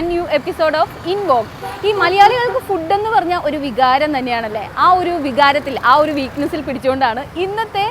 Brand new episode of InVogue ഈ മലയാളികൾക്ക് food എന്ന് പറഞ്ഞ ഒരു വികാരം തന്നെയാണല്ലേ? ആ ഒരു വികാരത്തിൽ ആ ഒരു വീക്ക്നെസ്സിൽ പിടിച്ചുകൊണ്ടാണ് ഇന്നത്തെ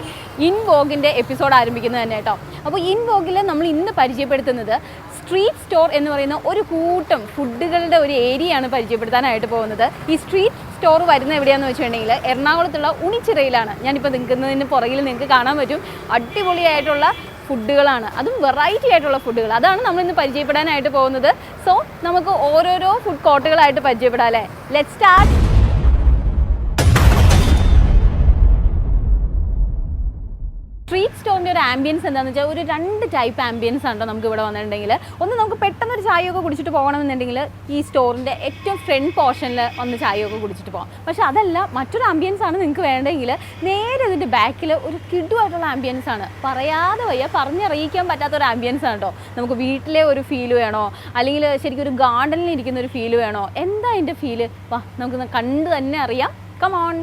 ഇൻവോഗിന്റെ എപ്പിസോഡ് ആരംഭിക്കുന്നത് തന്നെ കേട്ടോ. അപ്പോൾ ഇൻവോഗിൽ നമ്മൾ ഇന്ന് പരിചയപ്പെടുത്തുന്നത് സ്ട്രീറ്റ് സ്റ്റോർ എന്ന് പറയുന്ന ഒരു കൂട്ടം ഫുഡുകളുടെ ഒരു ഏരിയയാണ് പരിചയപ്പെടുത്താനായിട്ട് പോകുന്നത്. ഈ സ്ട്രീറ്റ് സ്റ്റോർ വരുന്ന എവിടെയാണെന്ന് വെച്ചിട്ടുണ്ടെങ്കിൽ എറണാകുളത്തുള്ള ഉണിച്ചിറയിലാണ്. ഞാനിപ്പോൾ നിൽക്കുന്നതിന് പുറകിൽ നിങ്ങൾക്ക് കാണാൻ പറ്റും. അടിപൊളിയായിട്ടുള്ള ഫുഡുകളാണ്. അതും വെറൈറ്റി ആയിട്ടുള്ള ഫുഡുകൾ. അതാണ് നമ്മൾ ഇന്ന് പരിചയപ്പെടാനായിട്ട് പോകുന്നത്. സോ നമുക്ക് ഓരോരോ ഫുഡ് കോർട്ടുകളായിട്ട് പരിചയപ്പെടാം അല്ലേ? ലെറ്റ് സ്റ്റാർട്ട് സ്ട്രീറ്റ് സ്റ്റോറിന്റെ ഒരു ആംബിയൻസ് എന്താണെന്ന് വെച്ചാൽ ഒരു രണ്ട് ടൈപ്പ് ആംബിയൻസ് ഉണ്ടോ നമുക്ക് ഇവിടെ വന്നിട്ടുണ്ടെങ്കിൽ ഒന്ന് നമുക്ക് പെട്ടെന്ന് ഒരു ചായയൊക്കെ കുടിച്ചിട്ട് പോകണമെന്നുണ്ടെങ്കിൽ ഈ സ്റ്റോറിന്റെ ഏറ്റവും ഫ്രണ്ട് പോർഷനിൽ ഒന്ന് ചായയൊക്കെ കുടിച്ചിട്ട് പോകാം പക്ഷേ അതല്ല മറ്റൊരു ആംബിയൻസ് ആണ് നിങ്ങൾക്ക് വേണ്ടെങ്കിൽ നേരെ ഇതിന്റെ ബാക്കിൽ ഒരു കിഡുമായിട്ടുള്ള ആംബിയൻസ് ആണ്. പറയാതെ വയ്യ പറഞ്ഞറിയിക്കാൻ പറ്റാത്ത ഒരു ആംബിയൻസ് ആണ് കേട്ടോ നമുക്ക് വീട്ടിലെ ഒരു ഫീൽ വേണോ? അല്ലെങ്കിൽ ശരിക്കും ഒരു ഗാർഡനിൽ ഇരിക്കുന്ന ഒരു ഫീൽ വേണോ? എന്താ അതിന്റെ ഫീൽ വാ നമുക്ക് കണ്ട് തന്നെ അറിയാം. കമോൺ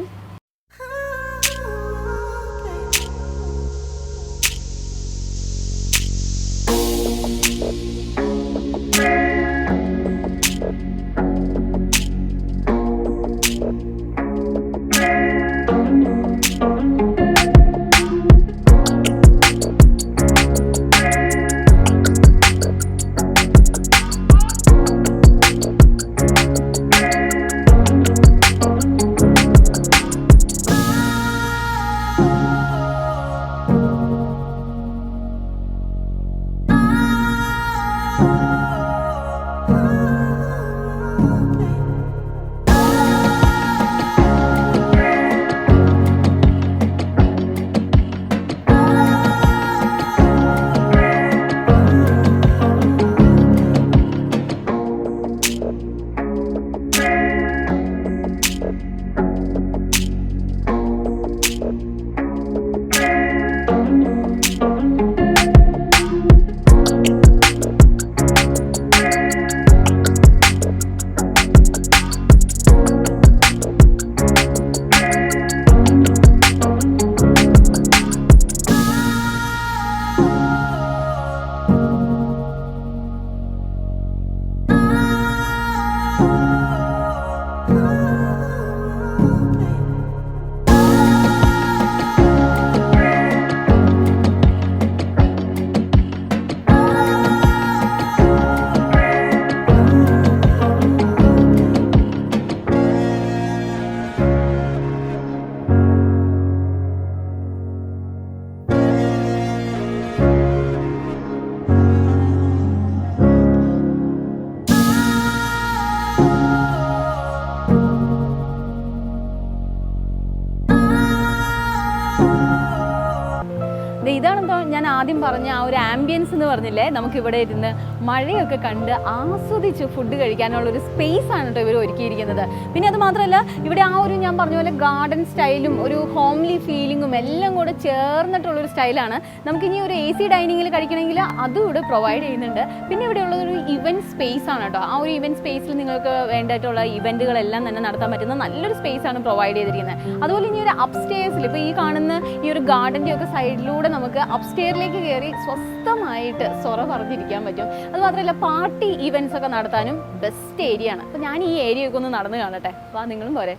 ആംബിയൻസ് എന്ന് പറഞ്ഞില്ലേ? നമുക്കിവിടെ ഇരുന്ന് മഴയൊക്കെ കണ്ട് ആസ്വദിച്ച് ഫുഡ് കഴിക്കാനുള്ള ഒരു സ്പേസ് ആണ് കേട്ടോ ഇവർ ഒരുക്കിയിരിക്കുന്നത്. പിന്നെ അത് മാത്രമല്ല ഇവിടെ ആ ഒരു ഞാൻ പറഞ്ഞ പോലെ ഗാർഡൻ സ്റ്റൈലും ഒരു ഹോംലി ഫീലിങ്ങും എല്ലാം കൂടെ ചേർന്നിട്ടുള്ളൊരു സ്റ്റൈലാണ്. നമുക്ക് ഇനി ഒരു എ സി ഡൈനിങ്ങിൽ കഴിക്കണമെങ്കിൽ അതും ഇവിടെ പ്രൊവൈഡ് ചെയ്യുന്നുണ്ട്. പിന്നെ ഇവിടെ ഉള്ളത് ഒരു ഇവന്റ് സ്പേസ് ആണ് കേട്ടോ. ആ ഒരു ഇവന്റ് സ്പേസിൽ നിങ്ങൾക്ക് വേണ്ടിയിട്ടുള്ള ഇവന്റുകളെല്ലാം തന്നെ നടത്താൻ പറ്റുന്ന നല്ലൊരു സ്പേസ് ആണ് പ്രൊവൈഡ് ചെയ്തിരിക്കുന്നത്. അതുപോലെ ഇനി ഒരു അപ്സ്റ്റേഴ്സിൽ ഇപ്പോൾ ഈ കാണുന്ന ഈ ഒരു ഗാർഡന്റെ ഒക്കെ സൈഡിലൂടെ നമുക്ക് അപ്സ്റ്റെയറിലേക്ക് കയറി സ്വസ്ഥമായിട്ട് സൊറ പറഞ്ഞിരിക്കാൻ പറ്റും. അത് മാത്രമല്ല പാർട്ടി ഇവന്റ്സ് ഒക്കെ നടത്താനും ബെസ്റ്റ് ഏരിയ ആണ്. അപ്പോൾ ഞാൻ ഈ ഏരിയ ഒക്കെ ഒന്ന് നടന്ന് കാണട്ടെ. വാ നിങ്ങളും പോരെ.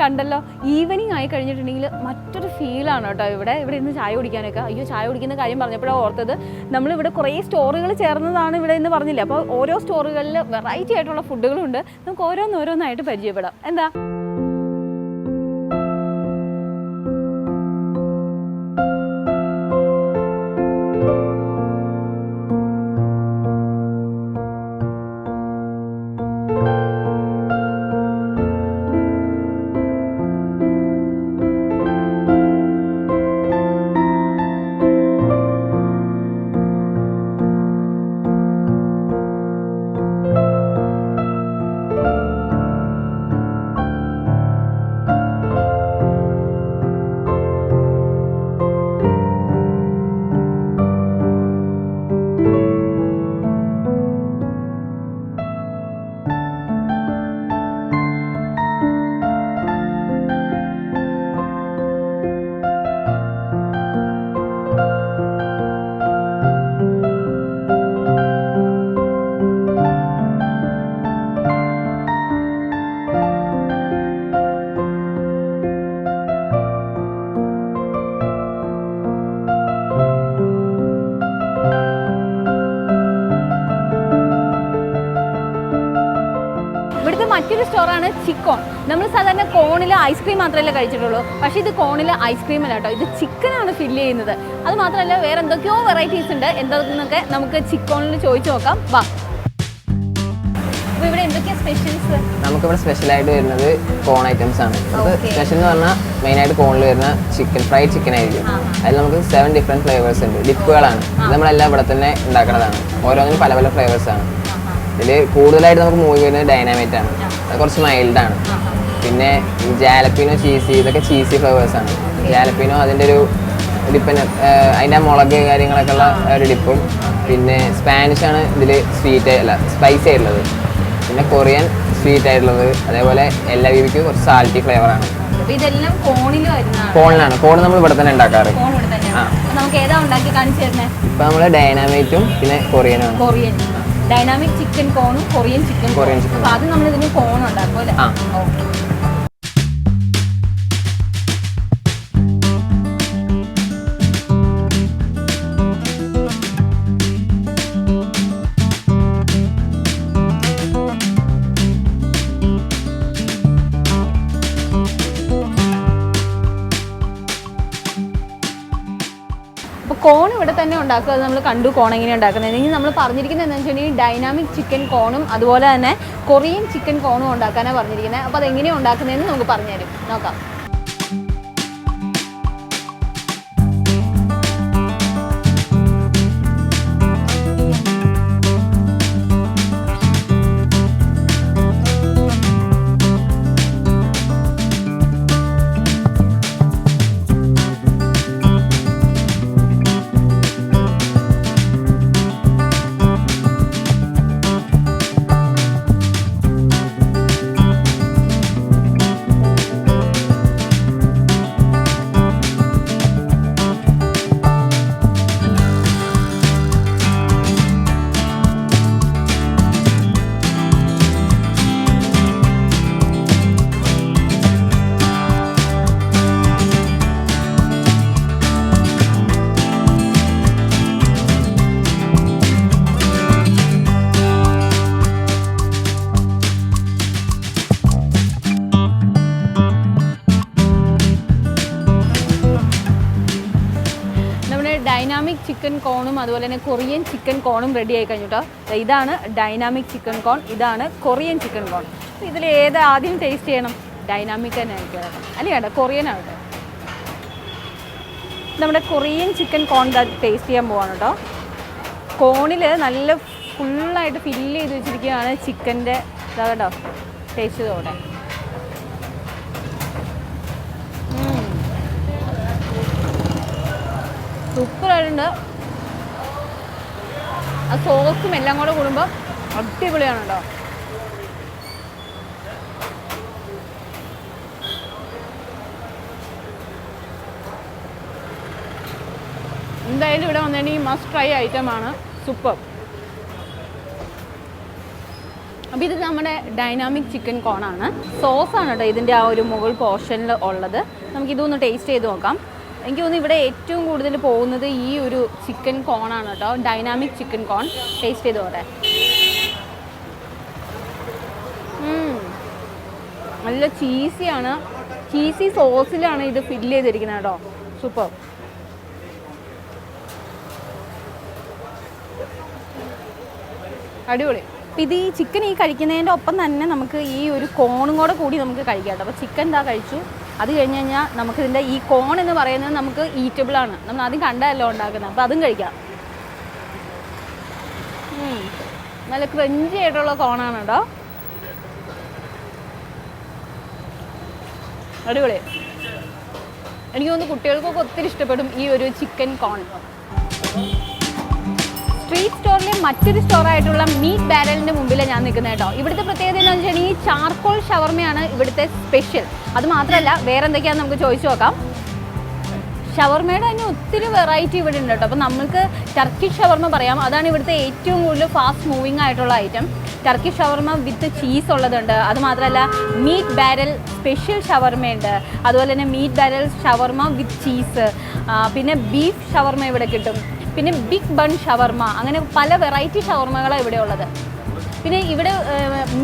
കണ്ടല്ലോ ഈവനിങ് ആയി കഴിഞ്ഞിട്ടുണ്ടെങ്കിൽ മറ്റൊരു ഫീലാണ് കേട്ടോ ഇവിടെ. ഇവിടെ ഇന്ന് ചായ കുടിക്കാനൊക്കെ. അയ്യോ ചായ കുടിക്കുന്ന കാര്യം പറഞ്ഞപ്പോഴാണ് ഓർത്തത്. നമ്മളിവിടെ കുറേ സ്റ്റോറുകൾ ചേർന്നതാണ് ഇവിടെ എന്ന് പറഞ്ഞില്ലേ. അപ്പോൾ ഓരോ സ്റ്റോറുകളിൽ വെറൈറ്റി ആയിട്ടുള്ള ഫുഡുകളുണ്ട് നമുക്ക് ഓരോന്നോരോന്നായിട്ട് പരിചയപ്പെടാം. എന്താ? മാത്രമല്ലേ കഴിച്ചിട്ടുള്ളൂ. പക്ഷേ ഇത് കോണിൽ ഐസ്ക്രീമല്ല കേട്ടോ. ഇത് ചിക്കനാണ് ഫില്ല് ചെയ്യുന്നത്. അത് മാത്രമല്ല വേറെ എന്തൊക്കെയോ വെറൈറ്റീസ് ഉണ്ട്. എന്തൊക്കെ നമുക്ക് ചിക്കോണിൽ ചോദിച്ചു നോക്കാം. വാ. ഇവിടെ എന്തൊക്കെയാണ് സ്പെഷ്യൽസ് നമുക്കിവിടെ സ്പെഷ്യലായിട്ട് വരുന്നത് കോൺ ഐറ്റംസ് ആണ്. സ്പെഷ്യൽ എന്ന് പറഞ്ഞാൽ മെയിനായിട്ട് കോണിൽ വരുന്ന ചിക്കൻ ഫ്രൈഡ് ചിക്കൻ ആയിരിക്കും. അതിൽ നമുക്ക് സെവൻ ഡിഫറെന്റ് ഫ്ലേവേഴ്സ് ഉണ്ട്. ഡിപ്പുകളാണ് ഇത് നമ്മളെല്ലാം ഇവിടെ തന്നെ ഉണ്ടാക്കുന്നതാണ്. ഓരോന്നിനും പല പല ഫ്ലേവേഴ്സ് ആണ്. ഇതിൽ കൂടുതലായിട്ട് നമുക്ക് മൂവി വരുന്നത് ഡൈനാമൈറ്റ് ആണ്. കുറച്ച് മൈൽഡ് ആണ്. പിന്നെ ജാലപ്പീനോ ചീസി ഇതൊക്കെ ചീസി ഫ്ലേവേഴ്സ് ആണ്. ജാലപ്പീനോ അതിന്റെ ഒരു ഡിപ്പിന് അതിന്റെ മുളക് കാര്യങ്ങളൊക്കെ ഉള്ള ഒരു ഡിപ്പും. പിന്നെ സ്പാനിഷ് ആണ് ഇതിൽ സ്വീറ്റ് അല്ല സ്പൈസി ആയിട്ടുള്ളത്. പിന്നെ കൊറിയൻ സ്വീറ്റ് ആയിട്ടുള്ളത്. അതേപോലെ എല്ലാ രീതിക്കും കുറച്ച് സാൾട്ടി ഫ്ലേവർ ആണ്. അപ്പോൾ ഇതെല്ലാം കോണിൽ വരുന്നതാണ് കോണിലാണ് കോൺ നമ്മൾ ഇവിടെ തന്നെ ഉണ്ടാക്കാറ്. ഇപ്പൊ നമ്മൾ ഡൈനാമൈറ്റും പിന്നെ കൊറിയനും കൊറിയൻ ഡൈനാമിക് ചിക്കൻ കോണും കൊറിയൻ ചിക്കൻ കൊറിയൻ ചിക്കൻ അത് നമ്മൾ ഇതിന് കോൺ ഉണ്ടാക്കും ഉണ്ടാക്കുക അത് നമ്മൾ കണ്ടു കോൺ എങ്ങനെ ഉണ്ടാക്കുന്നത്. ഇനി നമ്മൾ പറഞ്ഞിരിക്കുന്നത് എന്താണെന്ന് വെച്ചിട്ടുണ്ടെങ്കിൽ ഡൈനാമിക് ചിക്കൻ കോണും അതുപോലെ തന്നെ കൊറിയൻ ചിക്കൻ കോണും ഉണ്ടാക്കാനാണ് പറഞ്ഞിരിക്കുന്നത്. അപ്പോൾ അതെങ്ങനെയാണ് ഉണ്ടാക്കുന്നതെന്ന് നമുക്ക് പറഞ്ഞുതരും. നോക്കാം. അതുപോലെ തന്നെ കൊറിയൻ ചിക്കൻ കോണും റെഡി ആയി കഴിഞ്ഞു കേട്ടോ ഇതാണ് ഡൈനാമിക് ചിക്കൻ കോൺ ഇതാണ് കൊറിയൻ ചിക്കൻ കോൺ ഇതിൽ ഏത് ആദ്യം ടേസ്റ്റ് ചെയ്യണം? ഡൈനാമിക് തന്നെ ആയിരിക്കും അല്ലേ കേട്ടോ കൊറിയൻ ആണ് നമ്മുടെ കൊറിയൻ ചിക്കൻ കോൺ ടേസ്റ്റ് ചെയ്യാൻ പോവാണ് കേട്ടോ. കോണിൽ നല്ല ഫുള്ളായിട്ട് ഫില്ല് ചെയ്ത് വെച്ചിരിക്കുകയാണ് ചിക്കന്റെ ഇതാ കേട്ടോ ടേസ്റ്റ് ചെയ്തോടെ സൂപ്പറായിട്ടുണ്ട് ആ സോസും എല്ലാം കൂടെ കൂടുമ്പോൾ അടിപൊളിയാണ് കേട്ടോ എന്തായാലും ഇവിടെ വന്നിട്ടുണ്ടെങ്കിൽ മസ്റ്റ് ട്രൈ ഐറ്റമാണ് സൂപ്പർ അപ്പോൾ ഇത് നമ്മുടെ ഡൈനാമിക് ചിക്കൻ കോണാണ് സോസാണ് കേട്ടോ ഇതിന്റെ ആ ഒരു മുകൾ പോർഷനിൽ ഉള്ളത്. നമുക്ക് ഇതൊന്ന് ടേസ്റ്റ് ചെയ്ത് നോക്കാം. എനിക്ക് തോന്നുന്നു ഇവിടെ ഏറ്റവും കൂടുതൽ പോകുന്നത് ഈ ഒരു ചിക്കൻ കോൺ ആണ് കേട്ടോ. ഡൈനാമിക് ചിക്കൻ കോൺ ടേസ്റ്റ് ചെയ്ത് പോട്ടെ നല്ല ചീസിയാണ് ചീസി സോസിലാണ് ഇത് ഫില്ല് ചെയ്തിരിക്കുന്നത് കേട്ടോ. സൂപ്പർ അടിപൊളി. അപ്പം ഇത് ഈ ചിക്കൻ ഈ കഴിക്കുന്നതിന്റെ ഒപ്പം തന്നെ നമുക്ക് ഈ ഒരു കോണും കൂടെ കൂടി നമുക്ക് കഴിക്കാം കേട്ടോ. അപ്പോൾ ചിക്കൻ എന്താ കഴിച്ചു. അത് കഴിഞ്ഞ് കഴിഞ്ഞാൽ നമുക്കിതിന്റെ ഈ കോൺ എന്ന് പറയുന്നത് നമുക്ക് ഈറ്റബിൾ ആണ്. നമ്മൾ ആദ്യം കണ്ടതല്ലോ ഉണ്ടാക്കുന്നത്. അപ്പോൾ അതും കഴിക്കാം. നല്ല ക്രഞ്ചി ആയിട്ടുള്ള കോണാണ് കേട്ടോ. അടിപൊളി. എനിക്ക് തോന്നുന്നു കുട്ടികൾക്കൊക്കെ ഒത്തിരി ഇഷ്ടപ്പെടും ഈ ഒരു ചിക്കൻ കോൺ സ്ട്രീറ്റ് സ്റ്റോറിലെ മറ്റൊരു സ്റ്റോറായിട്ടുള്ള മീറ്റ് ബാരലിന്റെ മുമ്പിലെ ഞാൻ നിൽക്കുന്നത് കേട്ടോ. ഇവിടുത്തെ പ്രത്യേകത എന്താണെന്ന് വെച്ചിട്ടുണ്ടെങ്കിൽ ചാർക്കോൾ ഷവർമയാണ് ഇവിടുത്തെ സ്പെഷ്യൽ. അത് മാത്രമല്ല വേറെ എന്തൊക്കെയാണെന്ന് നമുക്ക് ചോദിച്ചു നോക്കാം. ഷവർമയുടെ തന്നെ ഒത്തിരി വെറൈറ്റി ഇവിടെ ഉണ്ട് കേട്ടോ. അപ്പോൾ നമുക്ക് ടർക്കി ഷവർമ പറയാം. അതാണ് ഇവിടുത്തെ ഏറ്റവും കൂടുതൽ ഫാസ്റ്റ് മൂവിങ് ആയിട്ടുള്ള ഐറ്റം ടർക്കി ഷവർമ വിത്ത് ചീസ് ഉള്ളതുണ്ട്. അത് മാത്രമല്ല മീറ്റ് ബാരൽ സ്പെഷ്യൽ ഷവർമയുണ്ട്. അതുപോലെ തന്നെ മീറ്റ് ബാരൽ ഷവർമ വിത്ത് ചീസ് പിന്നെ ബീഫ് ഷവർമ ഇവിടെ കിട്ടും. പിന്നെ ബിഗ് ബൺ ഷവർമ അങ്ങനെ പല വെറൈറ്റി ഷവർമകളാണ് ഇവിടെ ഉള്ളത്. പിന്നെ ഇവിടെ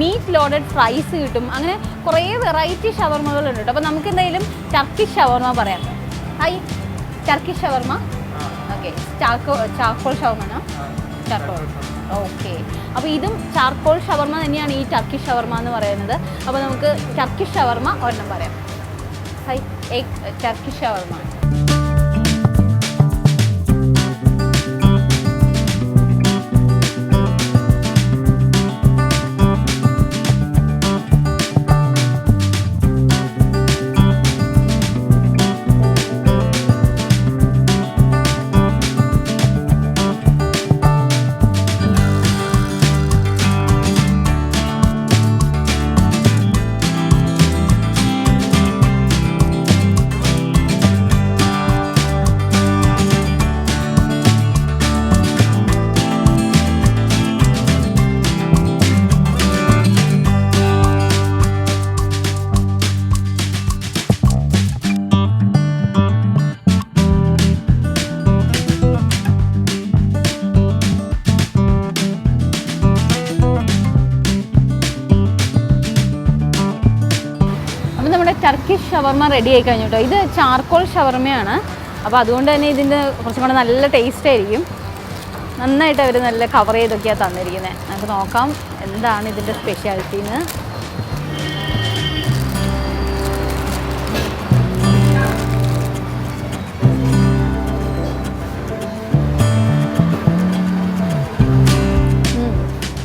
മീറ്റ് ലോഡഡ് ഫ്രൈസ് കിട്ടും. അങ്ങനെ കുറേ വെറൈറ്റി ഷവർമകളുണ്ട് കേട്ടോ. അപ്പോൾ നമുക്ക് എന്തായാലും ടർക്കിഷ് ഷവർമ പറയാം. ഹായ് ടർക്കിഷ് ഷവർമ? ഓക്കെ ചാക്കോ ചാക്കോൾ ഷവർമ ചാക്കോൾ. ഓക്കെ. അപ്പോൾ ഇതും ചാർക്കോൾ ഷവർമ തന്നെയാണ് ഈ ടർക്കിഷ് ഷവർമ എന്ന് പറയുന്നത്. അപ്പോൾ നമുക്ക് ടർക്കിഷ് ഷവർമ ഒരെണ്ണം പറയാം. ഹൈ എഗ് ടർക്കിഷ് ഷവർമ. ടർക്കിഷ് ഷവർമ റെഡി ആയി കഴിഞ്ഞു കേട്ടോ ഇത് ചാർക്കോൾ ഷവർമയാണ്. അപ്പോൾ അതുകൊണ്ട് തന്നെ ഇതിന്റെ കുറച്ചും കൂടെ നല്ല ടേസ്റ്റ് ആയിരിക്കും. നന്നായിട്ട് അവർ നല്ല കവർ ചെയ്തൊക്കെയാണ് തന്നിരിക്കുന്നത് നമുക്ക് നോക്കാം എന്താണ് ഇതിന്റെ സ്പെഷ്യാലിറ്റി എന്ന്.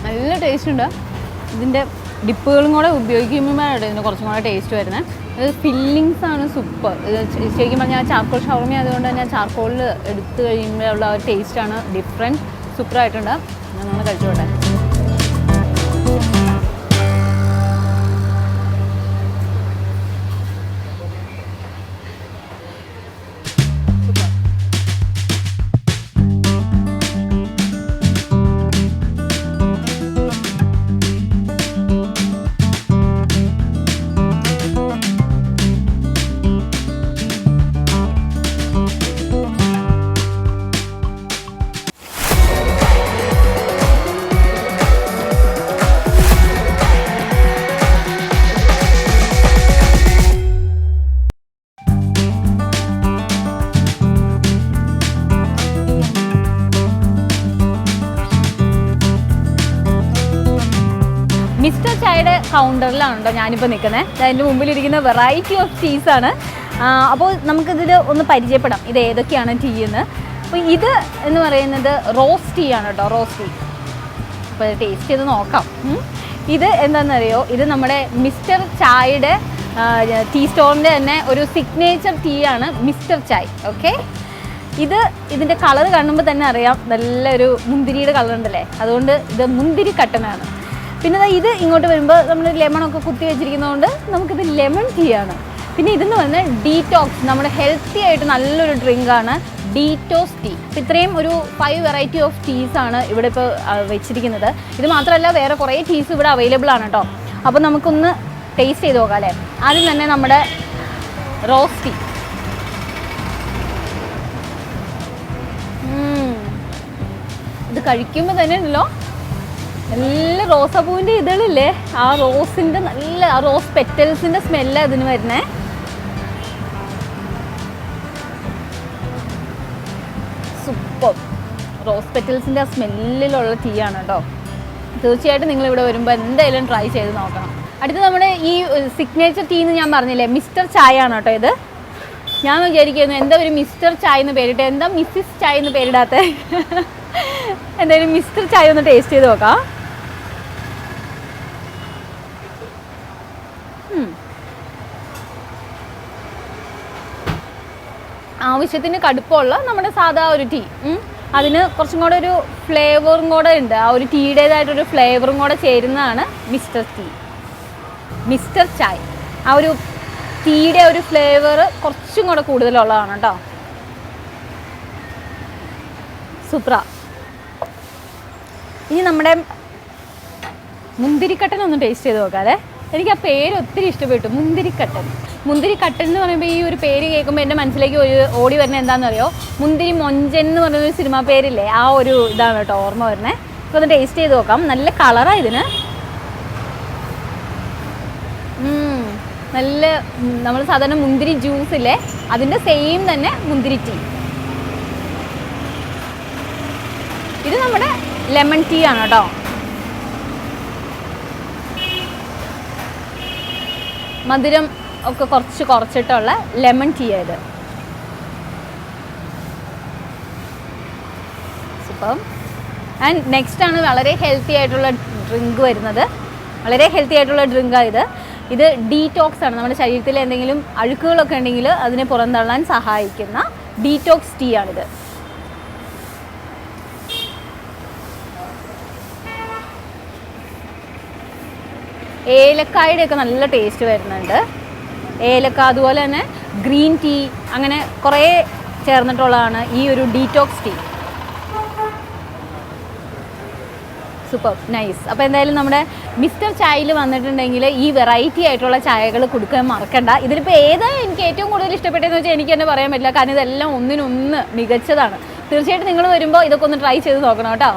നല്ല ടേസ്റ്റ് ഉണ്ട്. ഇതിന്റെ ഡിപ്പുകളും കൂടെ ഉപയോഗിക്കുമ്പോഴാണ് ഇതിന് കുറച്ചും കൂടെ ടേസ്റ്റ് വരുന്നത് ഫില്ലിങ്സ് ആണ് സൂപ്പർ ശരിക്കും പറഞ്ഞാൽ ചാർക്കോൾ ഷവർമ ആയതുകൊണ്ട് തന്നെ ചാർക്കോളിൽ എടുത്തു കഴിയുമ്പോഴുള്ള ടേസ്റ്റാണ് ഡിഫറെന്റ് സൂപ്പറായിട്ടുണ്ട് ഞാൻ നമ്മൾ കഴിച്ചോട്ടെ. കൗണ്ടറിലാണ് കേട്ടോ ഞാനിപ്പോൾ നിൽക്കുന്നത് അതിന്റെ മുമ്പിലിരിക്കുന്ന വെറൈറ്റി ഓഫ് ടീസാണ് അപ്പോൾ നമുക്കിതിൽ ഒന്ന് പരിചയപ്പെടാം. ഇത് ഏതൊക്കെയാണ് ടീ എന്ന്. അപ്പോൾ ഇത് എന്ന് പറയുന്നത് റോസ് ടീ ആണ് കേട്ടോ റോസ് ടീ അപ്പോൾ ടേസ്റ്റ് ചെയ്ത് നോക്കാം. ഇത് എന്താണെന്നറിയോ ഇത് നമ്മുടെ മിസ്റ്റർ ചായയുടെ ടീ സ്റ്റോറിന്റെ തന്നെ ഒരു സിഗ്നേച്ചർ ടീ ആണ് മിസ്റ്റർ ചായ്. ഓക്കെ ഇത് ഇതിന്റെ കളർ കാണുമ്പോൾ തന്നെ അറിയാം. നല്ലൊരു മുന്തിരിയുടെ കളർ ഉണ്ടല്ലേ? അതുകൊണ്ട് ഇത് മുന്തിരി കട്ടനാണ് പിന്നെ ഇത് ഇങ്ങോട്ട് വരുമ്പോൾ നമ്മൾ ലെമണൊക്കെ കുത്തി വെച്ചിരിക്കുന്നതുകൊണ്ട് നമുക്കിത് ലെമൺ ടീ ആണ്. പിന്നെ ഇതെന്ന് പറഞ്ഞാൽ ഡീറ്റോക്സ് നമ്മുടെ ഹെൽത്തി ആയിട്ട് നല്ലൊരു ഡ്രിങ്കാണ് ഡീറ്റോസ് ടീ ഇത്രയും ഒരു ഫൈവ് വെറൈറ്റി ഓഫ് ടീസ് ആണ് ഇവിടെ ഇപ്പോൾ വെച്ചിരിക്കുന്നത്. ഇത് മാത്രമല്ല വേറെ കുറേ ടീസ് ഇവിടെ അവൈലബിൾ ആണ് കേട്ടോ അപ്പോൾ നമുക്കൊന്ന് ടേസ്റ്റ് ചെയ്ത് നോക്കാം അല്ലേ? ആദ്യം തന്നെ നമ്മുടെ റോസ് ടീ ഇത് കഴിക്കുമ്പോൾ തന്നെ ഉണ്ടല്ലോ നല്ല റോസാപ്പൂവിന്റെ ഇതളില്ലേ? ആ റോസിന്റെ നല്ല ആ റോസ് പെറ്റൽസിന്റെ സ്മെല്ലാണ് ഇതിന് വരുന്നേ. സൂപ്പർ. റോസ് പെറ്റൽസിന്റെ ആ സ്മെല്ലിലുള്ള ടീ ആണ് കേട്ടോ തീർച്ചയായിട്ടും നിങ്ങൾ ഇവിടെ വരുമ്പോൾ എന്തായാലും ട്രൈ ചെയ്ത് നോക്കണം. അടുത്ത് നമ്മൾ ഈ സിഗ്നേച്ചർ ടീ എന്ന് ഞാൻ പറഞ്ഞില്ലേ മിസ്റ്റർ ചായ ആണ് കേട്ടോ ഇത്. ഞാൻ വിചാരിക്കുന്നു എന്താ ഒരു മിസ്റ്റർ ചായ എന്ന് പേരിട്ട് എന്താ മിസ്സിസ് ചായ എന്ന് പേരിടാത്ത? എന്തായാലും മിസ്റ്റർ ചായ ഒന്ന് ടേസ്റ്റ് ചെയ്ത് നോക്കാം. ആവശ്യത്തിന് കടുപ്പമുള്ള നമ്മുടെ സാധാ ഒരു ടീ. അതിന് കുറച്ചും കൂടെ ഒരു ഫ്ലേവറും കൂടെ ഉണ്ട്. ആ ഒരു ടീയുടേതായിട്ടൊരു ഫ്ലേവറും കൂടെ ചേരുന്നതാണ് മിസ്റ്റർ ടീ മിസ്റ്റർ ചായ് ആ ഒരു ടീയുടെ ഒരു ഫ്ലേവർ കുറച്ചും കൂടെ കൂടുതലുള്ളതാണ് കേട്ടോ. സൂപ്ര ഇനി നമ്മുടെ മുന്തിരിക്കട്ടൻ ഒന്ന് ടേസ്റ്റ് ചെയ്ത് നോക്കാതെ എനിക്ക് ആ പേര് ഒത്തിരി ഇഷ്ടപ്പെട്ടു. മുന്തിരിക്കട്ടൻ മുന്തിരിക്കട്ടൻ എന്ന് പറയുമ്പോൾ ഈ ഒരു പേര് കേൾക്കുമ്പോൾ എന്റെ മനസ്സിലേക്ക് ഒരു ഓടി വരുന്നത് എന്താണെന്നറിയോ? മുന്തിരി മൊഞ്ചൻ എന്ന് പറയുന്ന ഒരു സിനിമ പേരില്ലേ? ആ ഒരു ഇതാണ് കേട്ടോ ഓർമ്മ വരുന്നത് അപ്പോൾ ഒന്ന് ടേസ്റ്റ് ചെയ്ത് നോക്കാം. നല്ല കളറാണ് ഇതിന്. നല്ല നമ്മൾ സാധാരണ മുന്തിരി ജ്യൂസ് ഇല്ലേ? അതിന്റെ സെയിം തന്നെ മുന്തിരി ടീ ഇത് നമ്മുടെ ലെമൺ ടീ ആണ് കേട്ടോ. മധുരം ഒക്കെ കുറച്ച് കുറച്ചിട്ടുള്ള ലെമൺ ടീ ആയത്. സൂപ്പർ. ആൻഡ് നെക്സ്റ്റ് ആണ് വളരെ ഹെൽത്തി ആയിട്ടുള്ള ഡ്രിങ്ക് വരുന്നത്. വളരെ ഹെൽത്തി ആയിട്ടുള്ള ഡ്രിങ്കാണ് ഇത്. ഇത് ഡീറ്റോക്സ് ആണ്. നമ്മുടെ ശരീരത്തിൽ എന്തെങ്കിലും അഴുക്കുകളൊക്കെ ഉണ്ടെങ്കിൽ അതിനെ പുറന്തള്ളാൻ സഹായിക്കുന്ന ഡീറ്റോക്സ് ടീ ആണിത്. ഏലക്കായുടെ ഒക്കെ നല്ല ടേസ്റ്റ് വരുന്നുണ്ട്. ഏലക്ക അതുപോലെ തന്നെ ഗ്രീൻ ടീ അങ്ങനെ കുറേ ചേർന്നിട്ടുള്ളതാണ് ഈ ഒരു ഡീറ്റോക്സ് ടീ. Super nice. അപ്പോൾ എന്തായാലും നമ്മുടെ മിസ്റ്റർ ചായയിൽ വന്നിട്ടുണ്ടെങ്കിൽ ഈ വെറൈറ്റി ആയിട്ടുള്ള ചായകൾ കൊടുക്കാൻ മറക്കണ്ട. ഇതിലിപ്പോൾ ഏതാ എനിക്ക് ഏറ്റവും കൂടുതൽ ഇഷ്ടപ്പെട്ടതെന്ന് വെച്ചാൽ എനിക്ക് തന്നെ പറയാൻ പറ്റില്ല. കാരണം ഇതെല്ലാം ഒന്നിനൊന്ന് മികച്ചതാണ്. തീർച്ചയായിട്ടും നിങ്ങൾ വരുമ്പോൾ ഇതൊക്കെ ഒന്ന് ട്രൈ ചെയ്ത് നോക്കണം കേട്ടോ.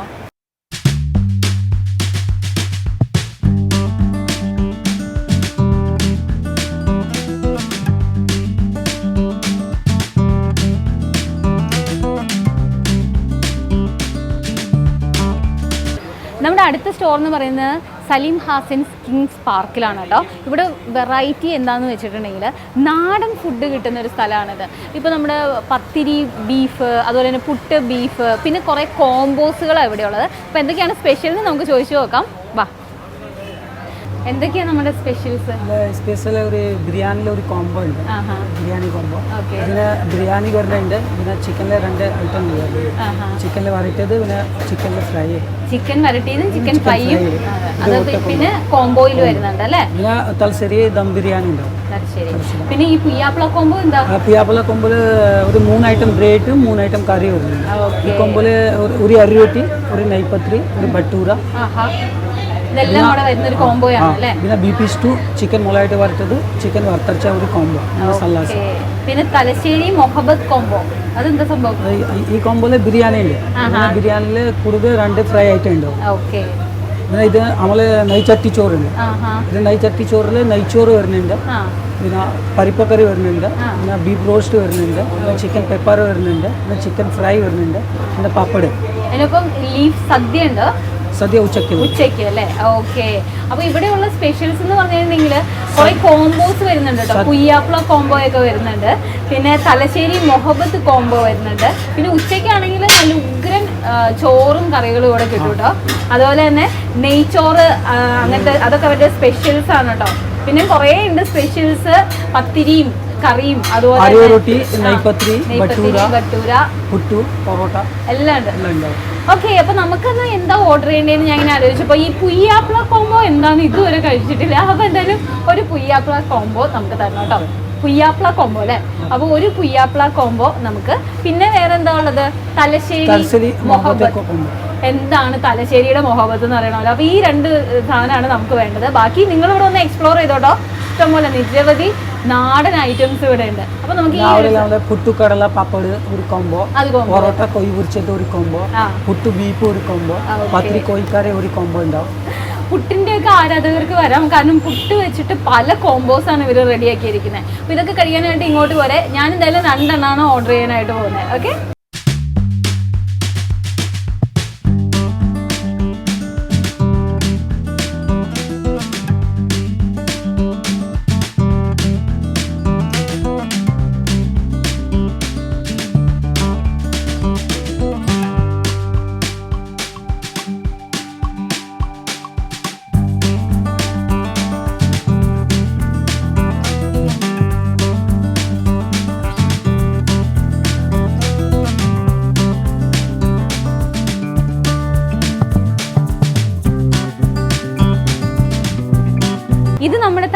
അടുത്ത സ്റ്റോർ എന്ന് പറയുന്നത് സലീം ഹാസിൻസ് കിങ്സ് പാർക്കിലാണ് കേട്ടോ. ഇവിടെ വെറൈറ്റി എന്താണെന്ന് വെച്ചിട്ടുണ്ടെങ്കിൽ നാടൻ ഫുഡ് കിട്ടുന്ന ഒരു സ്ഥലമാണിത്. ഇപ്പോൾ നമ്മുടെ പത്തിരി ബീഫ് അതുപോലെ തന്നെ പുട്ട് ബീഫ് പിന്നെ കുറേ കോംബോസുകളാണ് ഇവിടെയുള്ളത്. അപ്പോൾ എന്തൊക്കെയാണ് സ്പെഷ്യൽ എന്ന് നമുക്ക് ചോദിച്ചു നോക്കാം. വാ. എന്തൊക്കെയാണ് നമ്മുടെ സ്പെഷ്യൽസ് സ്പെഷ്യൽ ഒരു ബിരിയാണിയിലെ ഒരു കോംബോ ഉണ്ട്. ബിരിയാണി കോംബോ പിന്നെ ബിരിയാണി വരുന്നുണ്ട് പിന്നെ ചിക്കനിലെ രണ്ട് ഐറ്റം ചിക്കൻ ചിക്കനിൽ വരട്ടിയത് പിന്നെ ചിക്കനിൽ ഫ്രൈ ചിക്കൻ വരട്ടിയതും ചിക്കൻ ഫ്രൈയും പിന്നെ കോംബോയിൽ വരുന്നുണ്ട് അല്ലേ? പിന്നെ തലശ്ശേരി ദം ബിരിയാണി ഉണ്ടാവും. പിന്നെ ഈ പുയ്യാപ്പിള കോംബോ എന്താ? പുയ്യാപ്പിള കൊമ്പിൽ ഒരു മൂന്ന് ഐറ്റം മൂന്നായിട്ടും മൂന്ന് ഐറ്റം കറി വരുന്നുണ്ട്. ഈ കൊമ്പിൽ ഒരു അരിവെട്ടി ഒരു നെയ്പത്രി ഒരു ബട്ടൂറ ഇതെല്ലാം കൂടെ വരുന്ന ഒരു ആ, അല്ലേ? പിന്നെ ബി പി ടു ചിക്കൻ മുളകായിട്ട് വറുത്തത് ചിക്കൻ വറുത്തരച്ച ഒരു കോംബോ സല്ലാസ്. പിന്നെ തലശ്ശേരി മൊഹബത്ത് കോംബോ അതെന്താ സംഭവം? ഈ- കോംബോയിൽ ബിരിയാണി ഉണ്ട്. ബിരിയാണിയിൽ ബിരിയാണിയിൽ കൂടുതൽ രണ്ട് ഫ്രൈ ഐറ്റം ഉണ്ട് ഓക്കെ പിന്നെ ഇത് നമ്മൾ നെയ്ച്ചട്ടി ചോറുണ്ട്. ഇത് നെയ്ച്ചട്ടി ചോറിൽ നെയ്ച്ചോറ് വരുന്നുണ്ട്. പിന്നെ പരിപ്പക്കറി വരുന്നുണ്ട്. പിന്നെ ബീഫ് റോസ്റ്റ് വരുന്നുണ്ട്. പിന്നെ ചിക്കൻ പെപ്പർ വരുന്നുണ്ട്. പിന്നെ ചിക്കൻ ഫ്രൈ വരുന്നുണ്ട്. പിന്നെ പപ്പട്. ലീഫ് സദ്യ ഉണ്ട് സദ്യ ഉച്ചയ്ക്ക്. ഉച്ചയ്ക്ക് അല്ലേ? ഓക്കെ. അപ്പൊ ഇവിടെയുള്ള സ്പെഷ്യൽസ് എന്ന് പറഞ്ഞിട്ടുണ്ടെങ്കിൽ കുറെ കോംബോസ് വരുന്നുണ്ട് കേട്ടോ. കുയ്യാപ്പിള കോംബോ ഒക്കെ വരുന്നുണ്ട്. പിന്നെ തലശ്ശേരി മൊഹബത്ത് കോംബോ വരുന്നുണ്ട്. പിന്നെ ഉച്ചയ്ക്കാണെങ്കിൽ നല്ല ഉഗ്രൻ ചോറും കറികളും ഇവിടെ കിട്ടും കേട്ടോ. അതുപോലെ തന്നെ നെയ്ച്ചോറ് അങ്ങനത്തെ അതൊക്കെ അവരുടെ സ്പെഷ്യൽസ് ആണ് കേട്ടോ. പിന്നെ കുറേ ഉണ്ട് സ്പെഷ്യൽസ് പത്തിരിയും കറിയും അതുപോലെ നെയ്പത്തിരി, ബട്ടൂര ബട്ടൂര. പുട്ടു പൊറോട്ട എല്ലാം ഉണ്ട്. ഓക്കെ അപ്പൊ നമുക്കെന്ന് എന്താ ഓർഡർ ചെയ്യേണ്ടതെന്ന് ഞാൻ ഇങ്ങനെ ആലോചിച്ചപ്പോൾ ഈ പുയ്യാപ്ല കോംബോ എന്താന്ന് ഇതുവരെ കഴിച്ചിട്ടില്ല. അപ്പൊ എന്തായാലും ഒരു പുയ്യാപ്ല കോംബോ നമുക്ക് തരണം കേട്ടോ. പുയ്യാപ്ല കോംബോ അല്ലേ? അപ്പൊ ഒരു പുയ്യാപ്ല കോംബോ നമുക്ക്. പിന്നെ വേറെ എന്താ ഉള്ളത്? തലശ്ശേരി മുഹബത്ത്. എന്താണ് തലശ്ശേരിയുടെ മൊഹബത്ത് എന്ന് പറയണമല്ലോ അപ്പോൾ ഈ രണ്ട് സാധനമാണ് നമുക്ക് വേണ്ടത്. ബാക്കി നിങ്ങളിവിടെ ഒന്ന് എക്സ്പ്ലോർ ചെയ്തോട്ടോ. ഇഷ്ടംപോലെ നിരവധി നാടൻ ഐറ്റംസ് ഇവിടെ ഉണ്ട്. അപ്പൊ നമുക്ക് രാവിലെ പുട്ടുകടല പപ്പട് ഒരു അത് പൊറോട്ട കൊയ് പൊരിച്ചത് ഒരു കോംബോ പുട്ടു ബീഫ് ഒരു okay. പത്തിരി കോഴിക്കറി ഒരു കോംബോ ഉണ്ടാവും. പുട്ടിന്റെ ഒക്കെ ആരാധകർക്ക് വരാം. കാരണം പുട്ട് വെച്ചിട്ട് പല കോംബോസ് ആണ് ഇവർ റെഡിയാക്കിയിരിക്കുന്നത് അപ്പോൾ ഇതൊക്കെ കഴിയാനായിട്ട് ഇങ്ങോട്ട് പോരെ. ഞാൻ എന്തായാലും രണ്ടെണ്ണമാണ് ഓർഡർ ചെയ്യാനായിട്ട് പോകുന്നത്. ഓക്കെ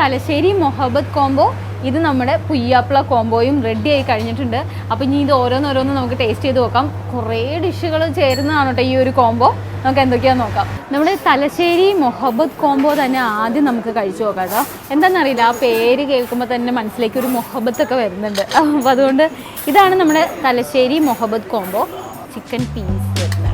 തലശ്ശേരി മൊഹബത്ത് കോംബോ ഇത് നമ്മുടെ പുയ്യാപ്പിള കോംബോയും റെഡി ആയി കഴിഞ്ഞിട്ടുണ്ട്. അപ്പോൾ ഇനി ഇത് ഓരോന്നോരോന്ന് നമുക്ക് ടേസ്റ്റ് ചെയ്ത് നോക്കാം. കുറേ ഡിഷുകൾ ചേരുന്നതാണ് കേട്ടോ ഈ ഒരു കോംബോ നമുക്ക് എന്തൊക്കെയാണെന്ന് നോക്കാം. നമ്മുടെ തലശ്ശേരി മൊഹബത്ത് കോംബോ തന്നെ ആദ്യം നമുക്ക് കഴിച്ചു നോക്കാം കേട്ടോ എന്താണെന്നറിയില്ല ആ പേര് കേൾക്കുമ്പോൾ തന്നെ മനസ്സിലേക്ക് ഒരു മൊഹബത്തൊക്കെ വരുന്നുണ്ട്. അപ്പോൾ അതുകൊണ്ട് ഇതാണ് നമ്മുടെ തലശ്ശേരി മൊഹബത്ത് കോംബോ ചിക്കൻ പീസ് വരുന്നുണ്ട്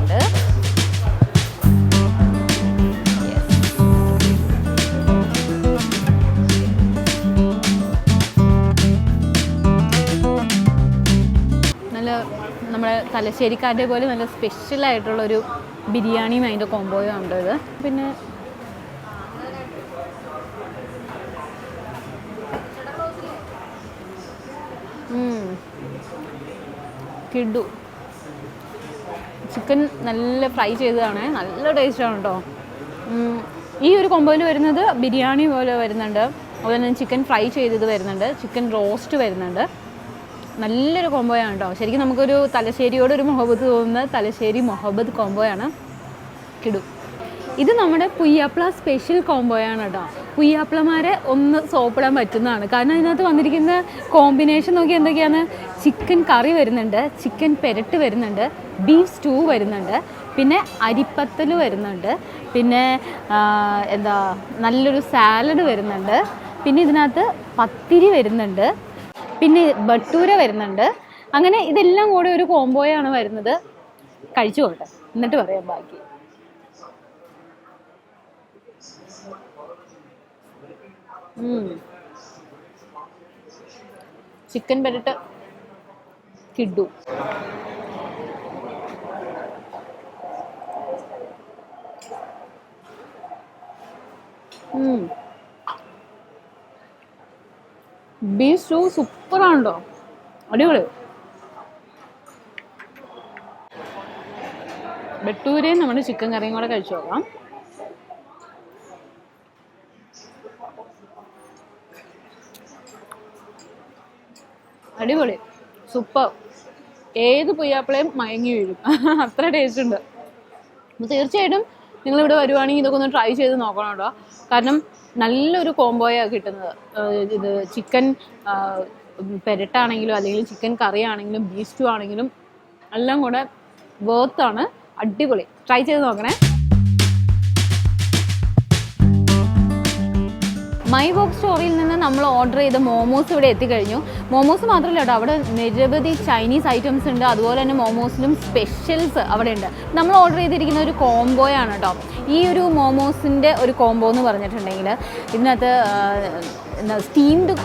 തലശ്ശേരിക്കാരുടെ പോലെ നല്ല സ്പെഷ്യൽ ആയിട്ടുള്ളൊരു ബിരിയാണിയും അതിന്റെ കോമ്പോയും ഉണ്ട് ഇത്. പിന്നെ. കിഡു. ചിക്കൻ നല്ല ഫ്രൈ ചെയ്തതാണ്. നല്ല ടേസ്റ്റാണ് കേട്ടോ. ഈ ഒരു കൊമ്പോയിൽ വരുന്നത് ബിരിയാണി പോലെ വരുന്നുണ്ട്. അതുപോലെ തന്നെ ചിക്കൻ ഫ്രൈ ചെയ്തത് വരുന്നുണ്ട്. ചിക്കൻ റോസ്റ്റ് വരുന്നുണ്ട്. നല്ലൊരു കോംബോയാണ് കേട്ടോ ശരിക്കും നമുക്കൊരു തലശ്ശേരിയോട് ഒരു മുഹബത്ത് തോന്നുന്ന തലശ്ശേരി മുഹബത്ത് കോംബോയാണ് കിടു. ഇത് നമ്മുടെ പുയ്യാപ്ല സ്പെഷ്യൽ കോംബോയാണ് കേട്ടോ പുയ്യാപ്ലമാരെ ഒന്ന് സോപ്പിടാൻ പറ്റുന്നതാണ്. കാരണം അതിനകത്ത് വന്നിരിക്കുന്ന കോമ്പിനേഷൻ നോക്കി എന്തൊക്കെയാണ്? ചിക്കൻ കറി വരുന്നുണ്ട് ചിക്കൻ പെരട്ട് വരുന്നുണ്ട് ബീഫ് സ്റ്റൂ വരുന്നുണ്ട് പിന്നെ അരിപ്പത്തൽ വരുന്നുണ്ട് പിന്നെ എന്താ നല്ലൊരു സാലഡ് വരുന്നുണ്ട് പിന്നെ ഇതിനകത്ത് പത്തിരി വരുന്നുണ്ട് പിന്നെ ബട്ടൂര വരുന്നുണ്ട്. അങ്ങനെ ഇതെല്ലാം കൂടെ ഒരു കോംബോയാണ് വരുന്നത്. കഴിച്ചു കൊട്ടെ എന്നിട്ട് പറയാം ബാക്കി. ചിക്കൻ പെരട്ട് കിഡു ബീഫ് സ്റ്റൂ സൂപ്പറാണ് കേട്ടോ അടിപൊളി. ബട്ടൂരയും നമ്മുടെ ചിക്കൻ കറിയും കൂടെ കഴിച്ചു നോക്കാം. അടിപൊളി. സൂപ്പർ. ഏത് പുയ്യാപ്പിളയും മയങ്ങി വീഴും. അത്ര ടേസ്റ്റ് ഉണ്ട്. തീർച്ചയായിട്ടും നിങ്ങൾ നിങ്ങളിവിടെ വരുവാണെങ്കിൽ ഇതൊക്കെ ഒന്ന് ട്രൈ ചെയ്ത് നോക്കണം കേട്ടോ. കാരണം നല്ലൊരു കോംബോയാണ് കിട്ടുന്നത്. ഇത് ചിക്കൻ പെരട്ടാണെങ്കിലും അല്ലെങ്കിൽ ചിക്കൻ കറി ആണെങ്കിലും ബീഫ് ആണെങ്കിലും എല്ലാം കൂടെ വേർത്താണ് അടിപൊളി. ട്രൈ ചെയ്ത് നോക്കണേ. മൈ ബോക്സ് സ്റ്റോറിൽ നിന്ന് നമ്മൾ ഓർഡർ ചെയ്ത മോമോസ് ഇവിടെ എത്തിക്കഴിഞ്ഞു. മോമോസ് മാത്രമല്ല കേട്ടോ അവിടെ നിരവധി ചൈനീസ് ഐറ്റംസ് ഉണ്ട്. അതുപോലെ തന്നെ മോമോസിലും സ്പെഷ്യൽസ് അവിടെ ഉണ്ട്. നമ്മൾ ഓർഡർ ചെയ്തിരിക്കുന്ന ഒരു കോംബോയാണ് കേട്ടോ. ഈ ഒരു മോമോസിന്റെ ഒരു കോംബോ എന്ന് പറഞ്ഞിട്ടുണ്ടെങ്കിൽ ഇതിനകത്ത് സ്റ്റീംഡ്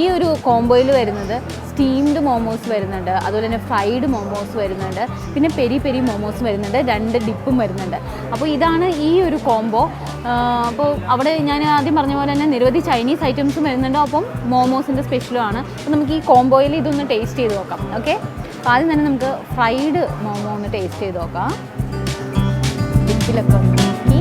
ഈ ഒരു കോംബോയിൽ വരുന്നത് സ്റ്റീംഡ് മോമോസ് വരുന്നുണ്ട്. അതുപോലെ തന്നെ ഫ്രൈഡ് മോമോസ് വരുന്നുണ്ട്. പിന്നെ പെരി പെരി മോമോസ് വരുന്നുണ്ട്. രണ്ട് ഡിപ്പും വരുന്നുണ്ട്. അപ്പോൾ ഇതാണ് ഈ ഒരു കോംബോ അപ്പോൾ അവിടെ ഞാൻ ആദ്യം പറഞ്ഞ പോലെ തന്നെ നിരവധി ചൈനീസ് ഐറ്റംസും വരുന്നുണ്ട്. അപ്പം മോമോസിന്റെ സ്പെഷ്യലും ആണ്. അപ്പോൾ നമുക്ക് ഈ കോംബോയിൽ ഇതൊന്ന് ടേസ്റ്റ് ചെയ്ത് നോക്കാം. ഓക്കെ അപ്പോൾ ആദ്യം തന്നെ നമുക്ക് ഫ്രൈഡ് മോമോ ഒന്ന് ടേസ്റ്റ് ചെയ്ത് നോക്കാം. ഡിപ്പിലൊക്കെ നോക്കി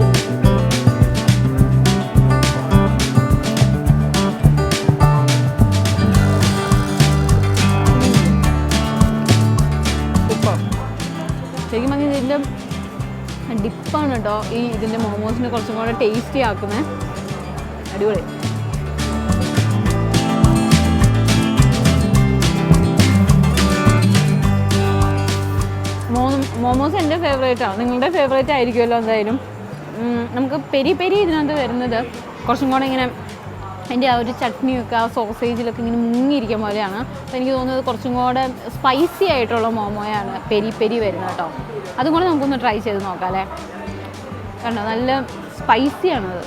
ഇതിന്റെ ഡിപ്പാണ് കേട്ടോ ഈ ഇതിന്റെ മോമോസിനെ കുറച്ചും കൂടെ ടേസ്റ്റി ആക്കുന്നത് അടിപൊളി. മോമോസ് എന്റെ ഫേവറേറ്റാണ് നിങ്ങളുടെ ഫേവറേറ്റ് ആയിരിക്കുമല്ലോ എന്തായാലും. നമുക്ക് പെരി പെരി ഇതിനകത്ത് വരുന്നത് കുറച്ചും കൂടെ ഇങ്ങനെ അതിന്റെ ആ ഒരു ചട്നിയൊക്കെ ആ സോസേജിലൊക്കെ ഇങ്ങനെ മുങ്ങിയിരിക്കുന്ന പോലെയാണ്. അപ്പോൾ എനിക്ക് തോന്നുന്നത് കുറച്ചും കൂടെ സ്പൈസി ആയിട്ടുള്ള മോമോയാണ് പെരി പെരി വരുന്നത് കേട്ടോ. അതും കൂടെ നമുക്കൊന്ന് ട്രൈ ചെയ്ത് നോക്കാം അല്ലേ? കണ്ടോ നല്ല സ്പൈസിയാണത്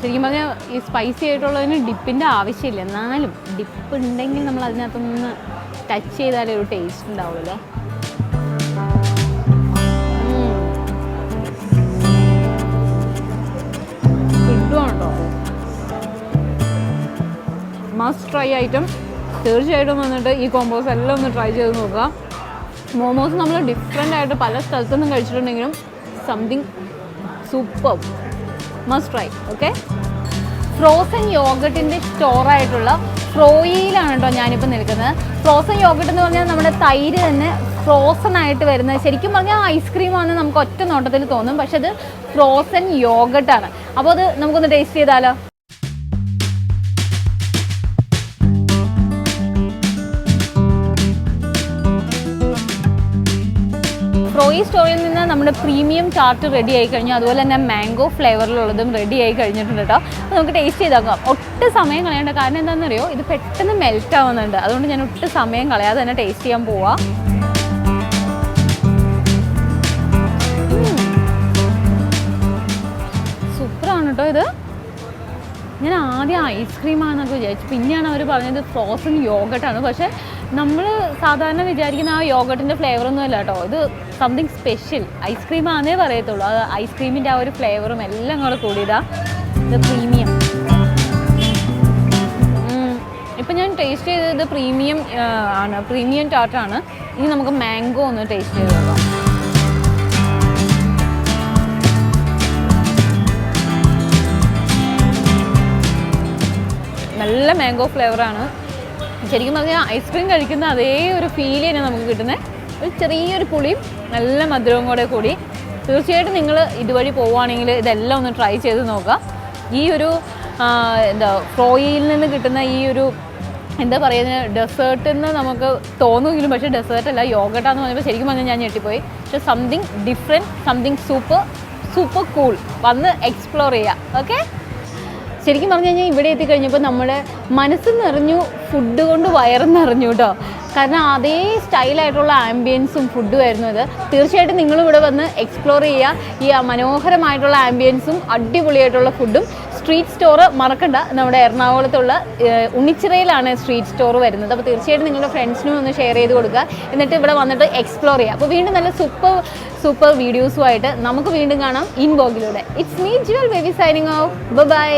ശരിക്കും പറഞ്ഞാൽ ഈ സ്പൈസി ആയിട്ടുള്ളതിന് ഡിപ്പിന്റെ ആവശ്യമില്ല. എന്നാലും ഡിപ്പ് ഉണ്ടെങ്കിൽ നമ്മൾ അതിനകത്തൊന്ന് ടച്ച് ചെയ്താലേ ഒരു ടേസ്റ്റ് ഉണ്ടാവുമല്ലോ മസ്റ്റ് ട്രൈ ഐറ്റം. തീർച്ചയായിട്ടും വന്നിട്ട് ഈ കോമ്പോസ് എല്ലാം ഒന്ന് ട്രൈ ചെയ്ത് നോക്കുക. മോമോസ് നമ്മൾ ഡിഫറെന്റ് ആയിട്ട് പല സ്ഥലത്തുനിന്നും കഴിച്ചിട്ടുണ്ടെങ്കിലും something super must try okay frozen യോഗട്ടിന്റെ സ്റ്റോറായിട്ടുള്ള ഫ്രോയിലാണ് കേട്ടോ ഞാനിപ്പോൾ നിൽക്കുന്നത്. ഫ്രോസൺ യോഗട്ട് എന്ന് പറഞ്ഞാൽ നമ്മുടെ തൈര് തന്നെ ഫ്രോസൺ ആയിട്ട് വരുന്നത് ശരിക്കും പറഞ്ഞാൽ ഐസ്ക്രീമാണെന്ന് നമുക്ക് ഒറ്റ നോട്ടത്തിൽ തോന്നും. പക്ഷെ അത് ഫ്രോസൺ യോഗട്ടാണ് അപ്പോൾ അത് നമുക്കൊന്ന് ടേസ്റ്റ് ചെയ്താലോ? ഫ്രോയി സ്റ്റോറിൽ നിന്ന് നമ്മുടെ പ്രീമിയം ചാർട്ട് റെഡി ആയി കഴിഞ്ഞു. അതുപോലെ തന്നെ മാംഗോ ഫ്ലേവറിലുള്ളതും റെഡി ആയി കഴിഞ്ഞിട്ടുണ്ട് കേട്ടോ. നമുക്ക് ടേസ്റ്റ് ചെയ്ത് നോക്കാം ഒട്ടും സമയം കളയേണ്ട. കാരണം എന്താണെന്നറിയോ? ഇത് പെട്ടെന്ന് മെൽറ്റ് ആവുന്നുണ്ട്. അതുകൊണ്ട് ഞാൻ ഒട്ട് സമയം കളയാതെ തന്നെ ടേസ്റ്റ് ചെയ്യാൻ പോവാം. സൂപ്പറാണ് കേട്ടോ ഇത്. ഞാൻ ആദ്യം ഐസ്ക്രീം ആണെന്നൊക്കെ വിചാരിച്ചു. പിന്നെയാണ് അവർ പറഞ്ഞത് ഫ്രോസൺ യോഗട്ടാണ് പക്ഷേ നമ്മൾ സാധാരണ വിചാരിക്കുന്ന ആ യോഗട്ടിന്റെ ഫ്ലേവറൊന്നുമല്ല ഒന്നും അല്ല കേട്ടോ. ഇത് സംതിങ് സ്പെഷ്യൽ ഐസ്ക്രീം ആണെന്നേ പറയത്തുള്ളൂ. അത് ഐസ്ക്രീമിന്റെ ആ ഒരു ഫ്ലേവറും എല്ലാം കൂടെ കൂടിയതാ ഇത് പ്രീമിയം ഇപ്പം ഞാൻ ടേസ്റ്റ് ചെയ്തത് പ്രീമിയം ആണ്. പ്രീമിയം ടാറ്റാണ് ഇനി നമുക്ക് മാംഗോ ഒന്ന് ടേസ്റ്റ് ചെയ്ത് നോക്കാം. നല്ല മാംഗോ ഫ്ലേവറാണ് ശരിക്കും പറഞ്ഞാൽ ഐസ്ക്രീം കഴിക്കുന്ന അതേ ഒരു ഫീൽ തന്നെ നമുക്ക് കിട്ടുന്നത് ഒരു ചെറിയൊരു പുളിയും നല്ല മധുരവും കൂടെ കൂടി. തീർച്ചയായിട്ടും നിങ്ങൾ ഇതുവഴി പോവുകയാണെങ്കിൽ ഇതെല്ലാം ഒന്ന് ട്രൈ ചെയ്ത് നോക്കുക. ഈ ഒരു എന്താ ഫ്രോയിൽ നിന്ന് കിട്ടുന്ന ഈ ഒരു എന്താ പറയുന്നത് ഡെസേർട്ട് എന്ന് നമുക്ക് തോന്നുമെങ്കിലും പക്ഷേ ഡെസേർട്ട് അല്ല യോഗട്ടാന്ന് പറഞ്ഞപ്പോൾ ശരിക്കും പറഞ്ഞാൽ ഞാൻ ഞെട്ടിപ്പോയി. പക്ഷെ something different something super super cool വന്ന് എക്സ്പ്ലോർ ചെയ്യുക. ഓക്കെ ശരിക്കും പറഞ്ഞു കഴിഞ്ഞാൽ ഇവിടെ എത്തിക്കഴിഞ്ഞപ്പോൾ നമ്മുടെ മനസ്സ് നിറഞ്ഞു ഫുഡ് കൊണ്ട് വയറും നിറഞ്ഞു കേട്ടോ കാരണം അതേ സ്റ്റൈലായിട്ടുള്ള ആംബിയൻസും ഫുഡും ആയിരുന്നു ഇത്. തീർച്ചയായിട്ടും നിങ്ങൾ ഇവിടെ വന്ന് എക്സ്പ്ലോർ ചെയ്യുക. ഈ മനോഹരമായിട്ടുള്ള ആംബിയൻസും അടിപൊളിയായിട്ടുള്ള ഫുഡും സ്ട്രീറ്റ് സ്റ്റോർ മറക്കണ്ട. നമ്മുടെ എറണാകുളത്തുള്ള ഉണ്ണിച്ചിറയിലാണ് സ്ട്രീറ്റ് സ്റ്റോർ വരുന്നത്. അപ്പോൾ തീർച്ചയായിട്ടും നിങ്ങളുടെ ഫ്രണ്ട്സിനും ഒന്ന് ഷെയർ ചെയ്ത് കൊടുക്കുക. എന്നിട്ട് ഇവിടെ വന്നിട്ട് എക്സ്പ്ലോർ ചെയ്യുക. അപ്പോൾ വീണ്ടും നല്ല സൂപ്പർ സൂപ്പർ വീഡിയോസുമായിട്ട് നമുക്ക് വീണ്ടും കാണാം. ഇൻബോഗിലൂടെ it's me Jewel baby signing off bye